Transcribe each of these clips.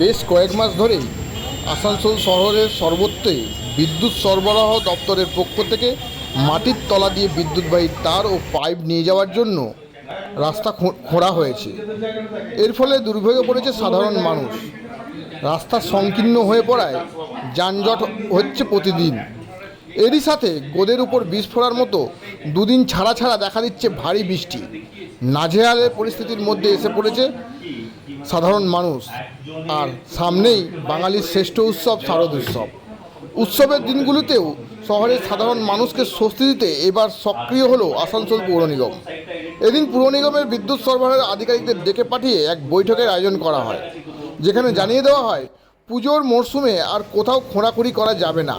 বেশ কয়েক মাস ধরেই আসানসোল শহরের সর্বত্রই বিদ্যুৎ সরবরাহ দপ্তরের পক্ষ থেকে মাটির তলা দিয়ে বিদ্যুৎবাহী তার ও পাইপ নিয়ে যাওয়ার জন্য রাস্তা খোঁড়া হয়েছে। এর ফলে দুর্ভোগে পড়েছে সাধারণ মানুষ। রাস্তা সংকীর্ণ হয়ে পড়ায় যানজট হচ্ছে প্রতিদিন। এরই সাথে গোদের উপর বিস্ফোরার মতো দুদিন ছাড়া ছাড়া দেখা দিচ্ছে ভারী বৃষ্টি। নাজেহালের পরিস্থিতির মধ্যে এসে পড়েছে সাধারণ মানুষ। আর সামনেই বাঙালির শ্রেষ্ঠ উৎসব, শারদ উৎসব। উৎসবের দিনগুলিতেও শহরের সাধারণ মানুষকে স্বস্তি দিতে এবার সক্রিয় হলো আসানসোল পৌর নিগম। এদিন পুর নিগমের বিদ্যুৎ সরবরাহের আধিকারিকদের ডেকে পাঠিয়ে এক বৈঠকের আয়োজন করা হয়। যেখানে জানিয়ে দেওয়া হয়, পুজোর মরশুমে আর কোথাও খোঁড়াখুড়ি করা যাবে না।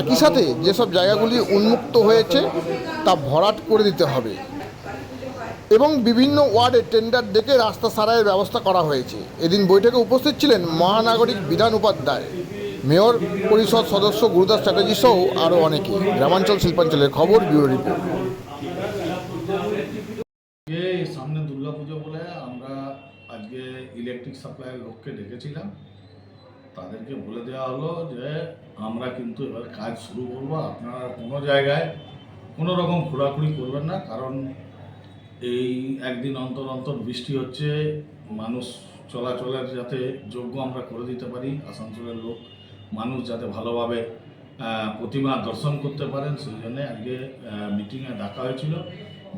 একই সাথে যেসব জায়গাগুলি উন্মুক্ত হয়েছে, তা ভরাট করে দিতে হবে। এবং বিভিন্ন ওয়ার্ডে টেন্ডার ডেকে রাস্তা সারাইয়ের ব্যবস্থা করা হয়েছে। এদিন বৈঠকে উপস্থিত ছিলেন মহানাগরিক বিধান উপাধ্যায়, মেয়র পরিষদ সদস্য গুরুদাস চ্যাটার্জি সহ আরও অনেকে। গ্রামাঞ্চল শিল্পাঞ্চলের খবর, ব্যুরো রিপোর্ট। সামনে দুর্গাপুজো বলে আমরা আজকে ইলেকট্রিক সাপ্লাইয়ের লোককে ডেকেছিলাম। তাদেরকে বলে দেওয়া হলো যে, আমরা কিন্তু এবার কাজ শুরু করব। আপনারা কোনো জায়গায় কোনো রকম খোঁড়াখুড়ি করবেন না। কারণ এই একদিন অন্তর অন্তর বৃষ্টি হচ্ছে, মানুষ চলাচলের যাতে যোগ্য আমরা করে দিতে পারি, আসানসোলের লোক, মানুষ যাতে ভালোভাবে প্রতিমা দর্শন করতে পারেন, সেই জন্যে আজকে মিটিংয়ে ডাকা হয়েছিল।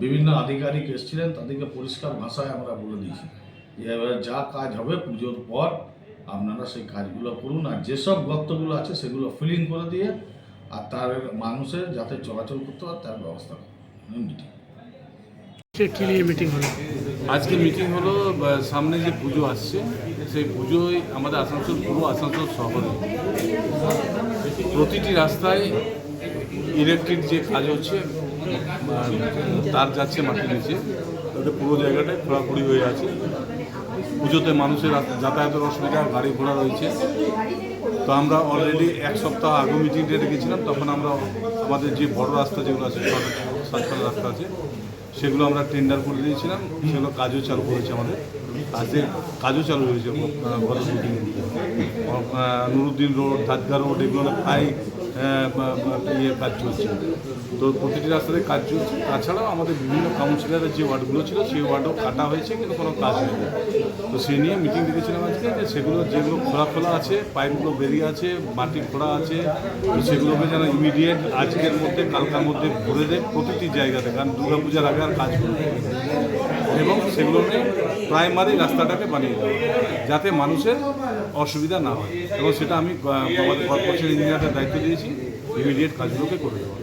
বিভিন্ন আধিকারিক এসেছিলেন, তাদেরকে পরিষ্কার ভাষায় আমরা বলে দিয়েছি যে, এবার যা কাজ হবে পুজোর পর আপনারা সেই কাজগুলো করুন, আর যেসব গর্তগুলো আছে সেগুলো ফিলিং করে দিয়ে, আর তার মানুষের যাতে চলাচল করতে পারে তার ব্যবস্থা করুন। মিটিং কি নিয়ে মিটিং হলো? আজকে মিটিং হলো সামনে যে পুজো আসছে, সেই পুজোয় আমাদের আসানসোল পুরো আসানসোল শহরে। প্রতিটি রাস্তায় ইলেকট্রিক যে কাজ হচ্ছে তার যাচ্ছে মাটির নিচে। ওটা পুরো জায়গাটায় খোঁড়াখুড়ি হয়ে আছে। পুজোতে মানুষের যাতায়াতের অসুবিধা, গাড়ি ঘোড়া রয়েছে। তো আমরা অলরেডি এক সপ্তাহ আগে মিটিং ডেটে গেছিলাম তখন আমরা আমাদের যে বড় রাস্তা যেগুলো আছে সাতপাড়া রাস্তা আছে সেগুলো আমরা টেন্ডার করে দিয়েছিলাম, সেগুলো কাজও চালু করেছে আমাদের। কাজের কাজও চালু হয়েছে নুরুদ্দিন রোড দাদগা রোড, এগুলো প্রায় ইয়ে কাজ চলছে। তো প্রতিটি রাস্তাতে কাজ চলছে। তাছাড়াও আমাদের বিভিন্ন কাউন্সিলরের যে ওয়ার্ডগুলো ছিল, সেই ওয়ার্ডও কাটা হয়েছে, কিন্তু কোনো কাজ হয়নি তো সেই নিয়ে মিটিং ডেকেছিলাম আজকে যে সেগুলো যেগুলো খোলা খোলা আছে, পাইপগুলো বেরিয়ে আছে, মাটি খোঁড়া আছে, তো সেগুলোকে যেন ইমিডিয়েট আজকের মধ্যে, কালকার মধ্যে ভরে দেয় প্রতিটি জায়গাতে, কারণ দুর্গাপূজার আগে আর কাজ করবে এবং সেগুলো নিয়ে প্রাইমারি রাস্তাটাকে বানিয়ে দেওয়া। যাতে মানুষের অসুবিধা না হয়। এবং সেটা আমি আমাদের কর্পোরেশন ইঞ্জিনিয়ারদের দায়িত্ব দিয়েছি। ইমিডিয়েট কাজগুলোকে করে দেওয়া